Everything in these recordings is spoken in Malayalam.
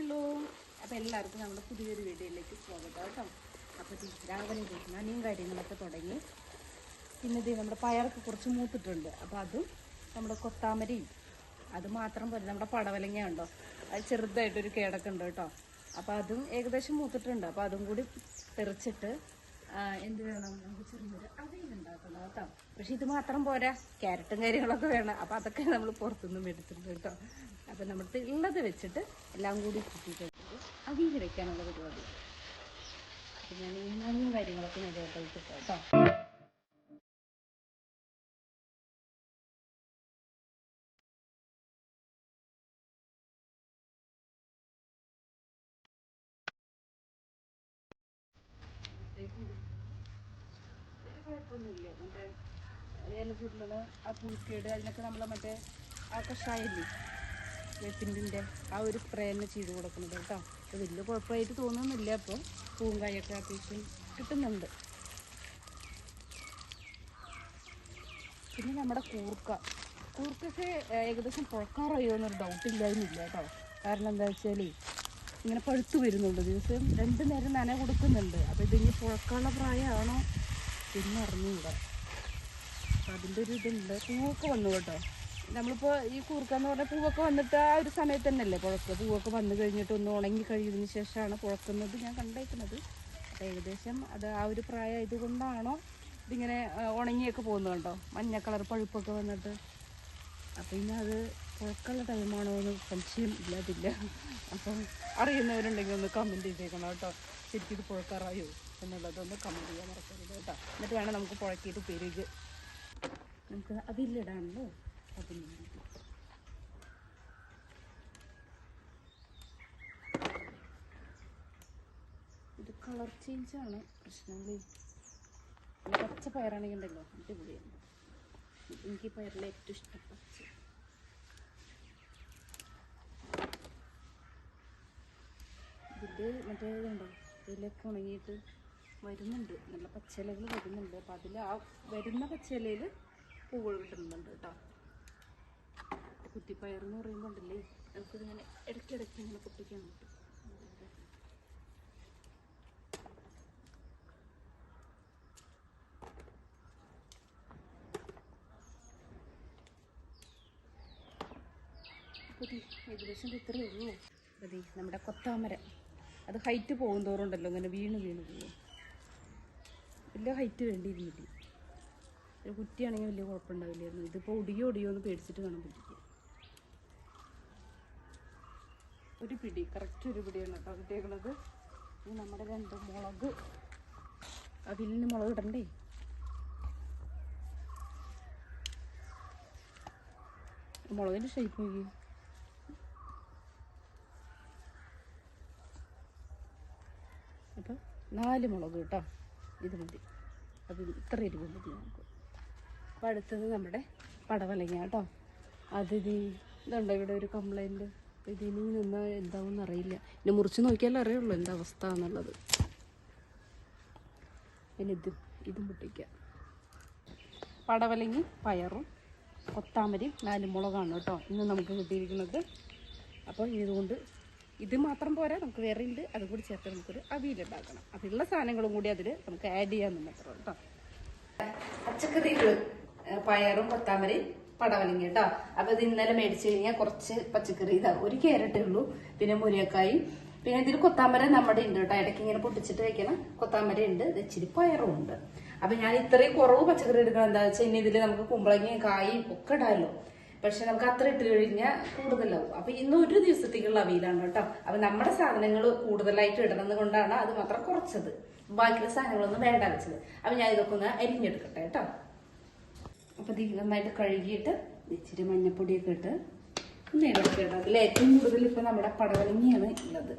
ഹലോ അപ്പോൾ എല്ലാവർക്കും നമ്മുടെ പുതിയൊരു വീഡിയോയിലേക്ക് സ്വാഗതം കേട്ടോ. അപ്പോൾ രാവിലെ ദേ അനിയും കാര്യങ്ങളൊക്കെ തുടങ്ങി. പിന്നെ ഇത് നമ്മുടെ പയറൊക്കെ കുറച്ച് മൂത്തിട്ടുണ്ട്. അപ്പോൾ അതും നമ്മുടെ കൊത്താമരയും. അത് മാത്രം പോലെ നമ്മുടെ പടവലങ്ങ ഉണ്ടോ? അത് ചെറുതായിട്ടൊരു കേടൊക്കെ ഉണ്ട് കേട്ടോ. അപ്പോൾ അതും ഏകദേശം മൂത്തിട്ടുണ്ട്. അപ്പോൾ അതും കൂടി തെറിച്ചിട്ട് എന്ത് വേണം? നമുക്ക് ചെറിയൊരു അവിയലുണ്ടാക്കണം കേട്ടോ. പക്ഷെ ഇത് മാത്രം പോരാ. ക്യാരറ്റും കാര്യങ്ങളൊക്കെ വേണം. അപ്പം അതൊക്കെ നമ്മൾ പുറത്തുനിന്നും എടുത്തിട്ടുണ്ട് കേട്ടോ. അപ്പം നമ്മുടെ ഉള്ളത് വെച്ചിട്ട് എല്ലാം കൂടി കിട്ടിയിട്ട് അവിയൽ വെക്കാനുള്ള പരിപാടി. അപ്പം ഞാൻ കാര്യങ്ങളൊക്കെ ഞാൻ കേട്ടോ. കുഴപ്പമൊന്നുമില്ല. ആ അതിനൊക്കെ വേപ്പിന്റെ ആ ഒരു സ്പ്രേ തന്നെ ചെയ്ത് കൊടുക്കുന്നത് കേട്ടോ. അപ്പോൾ വലിയ കുഴപ്പമായിട്ട് തോന്നുന്നില്ല. അപ്പോൾ പൂങ്കായൊക്കെ കായൊക്കെ അത്യാവശ്യം കിട്ടുന്നുണ്ട്. പിന്നെ നമ്മുടെ കൂർക്ക. കൂർക്കൊക്കെ ഏകദേശം പുഴക്കാറായോ എന്നൊരു ഡൗട്ട് ഇല്ലായിരുന്നില്ല കേട്ടോ. കാരണം എന്താ വെച്ചാൽ ഇങ്ങനെ പഴുത്തു വരുന്നുണ്ട്. ദിവസം രണ്ട് നേരം നന കൊടുക്കുന്നുണ്ട്. അപ്പോൾ ഇതിന് പുഴക്കാനുള്ള പ്രായമാണോ? എന്ന് അറിഞ്ഞുകൂടാ അപ്പം അതിന്റെ ഒരു ഇതുണ്ട്. പൂവൊക്കെ വന്നു കേട്ടോ. നമ്മളിപ്പോൾ ഈ കൂർക്ക പറഞ്ഞാൽ പൂവൊക്കെ വന്നിട്ട് ആ ഒരു സമയത്ത് തന്നെയല്ലേ പുഴക്കുക പൂവൊക്കെ വന്നു കഴിഞ്ഞിട്ട് ഒന്ന് ഉണങ്ങി കഴിയുന്നതിന് ശേഷമാണ് പുഴക്കുന്നത് ഞാൻ കണ്ടേക്കുന്നത്. അപ്പം ഏകദേശം അത് ആ ഒരു പ്രായമായത് കൊണ്ടാണോ ഇതിങ്ങനെ ഉണങ്ങിയൊക്കെ പോകുന്നത് കണ്ടോ? മഞ്ഞ കളർ പഴുപ്പൊക്കെ വന്നിട്ട്. അപ്പം ഇനി അത് പുഴക്കുള്ള ടൈമാണോ എന്ന് സംശയം ഇല്ലാതില്ല. അപ്പം അറിയുന്നവരുണ്ടെങ്കിൽ ഒന്ന് കമന്റ് ചെയ്തേക്കണം കേട്ടോ. ശരിക്കും ഇത് പുഴക്കാറായോ? എന്നുള്ളതൊന്ന് കമന്റ് ചെയ്യാൻ മറക്കരുത് കേട്ടോ. എന്നിട്ട് വേണം നമുക്ക് പുഴക്കിയിട്ട് പെരുക്. നമുക്ക് അതിലിടാണല്ലോ അതിന് ഇത് കളർ ചേഞ്ചാണ് പ്രശ്നങ്ങൾ പച്ച പയറാണെങ്കിൽ ഉണ്ടല്ലോ അടിപൊളിയാണ് എനിക്ക് പയറിലെ ഏറ്റവും ഇഷ്ടം പച്ച. ഇതിന്റെ മറ്റേ ഇതുണ്ടോ? ഇതിലൊക്കെ ഉണങ്ങിയിട്ട് വരുന്നുണ്ട്. നല്ല പച്ചിലകൾ വരുന്നുണ്ട്. അപ്പം അതിൽ ആ വരുന്ന പച്ചിലയിൽ പൂവ് കിട്ടുന്നുണ്ട് കേട്ടോ. കുത്തിപ്പയർ എന്ന് പറയുമ്പോൾ ഉണ്ടല്ലേ നമുക്കിതിങ്ങനെ ഇടയ്ക്കിടയ്ക്ക് ഇങ്ങനെ പൊട്ടിക്കാൻ പറ്റും. ഏകദേശം ഇത്രയേ ഉള്ളൂ. അതെ നമ്മുടെ കൊത്താമര. അത് ഹൈറ്റ് പോകും തോറുണ്ടല്ലോ ഇങ്ങനെ വീണ് വീണ് പോകും വലിയ ഹൈറ്റ് വേണ്ടിയിരുന്നില്ല ഒരു കുറ്റിയാണെങ്കിൽ വലിയ കുഴപ്പമുണ്ടാവില്ലായിരുന്നു. ഇതിപ്പോൾ ഒടിയോ ഒടിയോ എന്ന് പേടിച്ചിട്ട് വേണം പിടിക്കാൻ ഒരു പിടി കറക്റ്റ് ഒരു പിടിയാണ് കേട്ടോ കിട്ടിയേക്കണത്. ഇത് നമ്മുടെ രണ്ട് മുളക്. അവിലിന് മുളക് ഇടണ്ടേ? മുളകിന്റെ ഷേപ്പ് നോക്കി അപ്പം നാല് മുളക് കേട്ടോ. ഇത് മതി. അത് ഇത്ര എരിവ് മതി നമുക്ക്. അപ്പം അടുത്തത് നമ്മുടെ പടവലങ്ങ കേട്ടോ. അത് ഇത് ഇതുണ്ടോ ഇവിടെ ഒരു കംപ്ലൈന്റ് ഇതിനി നിന്നാൽ എന്താവും അറിയില്ല. ഇനി മുറിച്ച് നോക്കിയാലേ അറിയുള്ളൂ എന്താ അവസ്ഥ എന്നുള്ളത്. പിന്നെ ഇത് ഇതും പൊട്ടിക്കാം. പടവലങ്ങി പയറും കൊത്താമരി നാല് മുളകാണ് കേട്ടോ ഇന്ന് നമുക്ക് കിട്ടിയിരിക്കുന്നത്. അപ്പോൾ ഇതുകൊണ്ട് ഇത് മാത്രം പോരാ നമുക്ക് വേറെ ഉണ്ട്. അതും കൂടി ചേർത്ത് നമുക്കൊരു അവിയലുണ്ടാക്കണം അതിലുള്ള സാധനങ്ങളും കൂടി അതിൽ നമുക്ക് ആഡ് ചെയ്യാമെന്ന് മാത്രം കേട്ടോ പച്ചക്കറികൾ പയറും പത്താമരി പടവലങ്ങ കേട്ടോ അപ്പൊ ഇത് ഇന്നലെ മേടിച്ചു കഴിഞ്ഞാൽ കുറച്ച് പച്ചക്കറി ഇതാ ഒരു ക്യാരറ്റേ ഉള്ളൂ. പിന്നെ മുരിയക്കായി പിന്നെ ഇതിൽ കൊത്താമര നമ്മുടെ ഉണ്ട് കേട്ടോ ഇടയ്ക്ക് ഇങ്ങനെ പൊട്ടിച്ചിട്ട് വെക്കണം. കൊത്താമര ഉണ്ട് ഇച്ചിരി പയറും ഉണ്ട്. അപ്പൊ ഞാൻ ഇത്രയും കുറവ് പച്ചക്കറി എടുക്കണം എന്താ വെച്ചാൽ ഇനി ഇതിൽ നമുക്ക് കുമ്പളങ്ങയും കായും ഒക്കെ ഇടാമല്ലോ പക്ഷെ നമുക്ക് അത്ര ഇട്ട് കഴിഞ്ഞാൽ കൂടുതലാവും. അപ്പൊ ഇന്ന് ഒരു ദിവസത്തേക്കുള്ള അവിയലാണ് കേട്ടോ. അപ്പൊ നമ്മുടെ സാധനങ്ങൾ കൂടുതലായിട്ട് ഇടുന്നത് കൊണ്ടാണ് അത് മാത്രം കുറച്ചത്. ബാക്കിയുള്ള സാധനങ്ങളൊന്നും വേണ്ട വെച്ചത്. അപ്പൊ ഞാൻ ഇതൊക്കെ ഒന്ന് അരിഞ്ഞെടുക്കട്ടെ കേട്ടോ. അപ്പൊ ഇത് നന്നായിട്ട് കഴുകിയിട്ട് ഇച്ചിരി മഞ്ഞപ്പൊടിയൊക്കെ ഇട്ട് ഇടയ്ക്കിട്ട് അതിൽ ഏറ്റവും കൂടുതൽ ഇപ്പൊ നമ്മുടെ പടവലങ്ങിയാണ് ഉള്ളത്.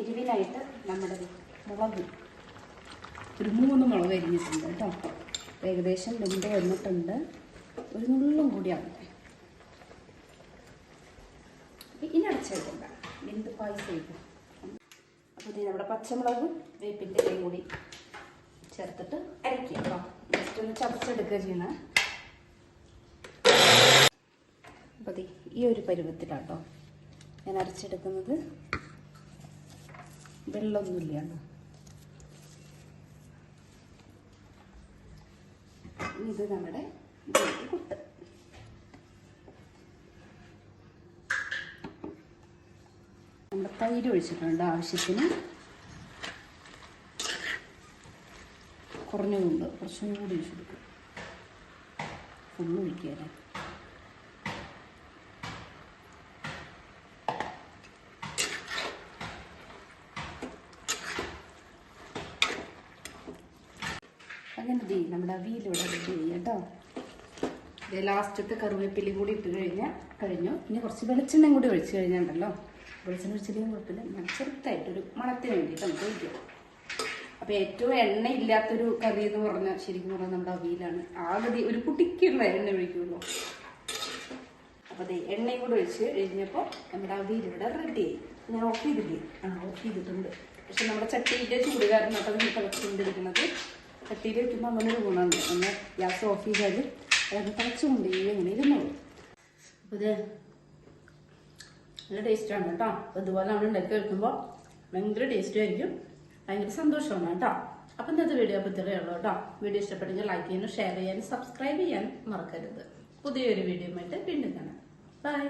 എരിവിനായിട്ട് നമ്മുടെ മുളക്. ഒരു മൂന്ന് മുളക് അരിഞ്ഞിട്ടുണ്ട് കേട്ടോ. ഏകദേശം രണ്ട് വന്നിട്ടുണ്ട്. ഒരു നുള്ളും കൂടി ആവട്ടെ. ഇനി അടച്ചെടുക്കണ്ട. വെന്ത് പായസം അപ്പോൾ ഇത് നമ്മുടെ പച്ചമുളകും വേപ്പിന്റെ ഇലയും കൂടി ചേർത്തിട്ട് അരയ്ക്കുക കേട്ടോ. ജസ്റ്റ് ഒന്ന് ചതച്ചെടുക്കുക ചെയ്യണം അപ്പോൾ ഈ ഒരു പരുവത്തിലാട്ടോ ഞാൻ അരച്ചെടുക്കുന്നത്. വെള്ളമൊന്നുമില്ല ഇത് നമ്മുടെ കുട്ട് നമ്മുടെ തൈര് ഒഴിച്ചിട്ടുണ്ട് ആവശ്യത്തിന്. കുറഞ്ഞതുണ്ട് കുറച്ചും കൂടി ഒഴിച്ചെടുക്കും ഫുള്ള് ഒഴിക്കുകയല്ലേ അങ്ങനെ നമ്മുടെ അവിയിലൂടെ റെഡി ചെയ്യാം കേട്ടോ. ലാസ്റ്റത്തെ കറിവേപ്പിലയും കൂടി ഇട്ട് കഴിഞ്ഞാൽ കഴിഞ്ഞു. ഇനി കുറച്ച് വെളിച്ചെണ്ണയും കൂടി ഒഴിച്ച് കഴിഞ്ഞാണ്ടല്ലോ. വെളിച്ചെണ്ണ ഒഴിച്ചില്ലെങ്കിൽ കുഴപ്പമില്ല. നല്ല ചെറുതായിട്ടൊരു മണത്തിന് വേണ്ടിയിട്ട് നമുക്ക് ഒഴിക്കാം. അപ്പോൾ ഏറ്റവും എണ്ണ ഇല്ലാത്തൊരു കറി എന്ന് പറഞ്ഞാൽ ശരിക്കും പറഞ്ഞാൽ നമ്മുടെ അവിയിലാണ്. ആകൃതി ഒരു കുട്ടിക്കുള്ള എണ്ണ ഒഴിക്കുള്ളൂ. അപ്പോൾ അതെ എണ്ണയും കൂടെ ഒഴിച്ച് കഴിഞ്ഞപ്പോൾ നമ്മുടെ അവിയിലൂടെ റെഡി ആയി. ഞാൻ ഓഫ് ചെയ്തില്ലേ? ആ ഓഫ് ചെയ്തിട്ടുണ്ട്. പക്ഷെ നമ്മുടെ ചട്ടിയിലെ ചൂട് കാരണം അപ്പം തിളച്ചുകൊണ്ടിരിക്കുന്നത് ചട്ടിയിൽ വയ്ക്കുമ്പോൾ അങ്ങനെ ഒരു ഗുണമുണ്ട്. ഒന്ന് ഗ്യാസ് ഓഫ് ചെയ്താൽ അത് തിളച്ചുകൊണ്ട് ഇങ്ങനെ ഇരുന്നോളൂ? അപ്പോൾ ഇത് നല്ല ടേസ്റ്റാണ് കേട്ടോ. അപ്പോൾ ഇതുപോലെ നമ്മൾ ഉണ്ടാക്കി വെക്കുമ്പോൾ ഭയങ്കര ടേസ്റ്റും ആയിരിക്കും. ഭയങ്കര സന്തോഷമാണ് കേട്ടോ. അപ്പം ഇന്നത്തെ വീഡിയോ അപ്പോൾ ഇത്രയേ ഉള്ളൂ കേട്ടോ. വീഡിയോ ഇഷ്ടപ്പെട്ടെങ്കിൽ ലൈക്ക് ചെയ്യാനും ഷെയർ ചെയ്യാനും സബ്സ്ക്രൈബ് ചെയ്യാനും മറക്കരുത്. പുതിയൊരു വീഡിയോ ആയിട്ട് വീണ്ടും കാണാം. ബൈ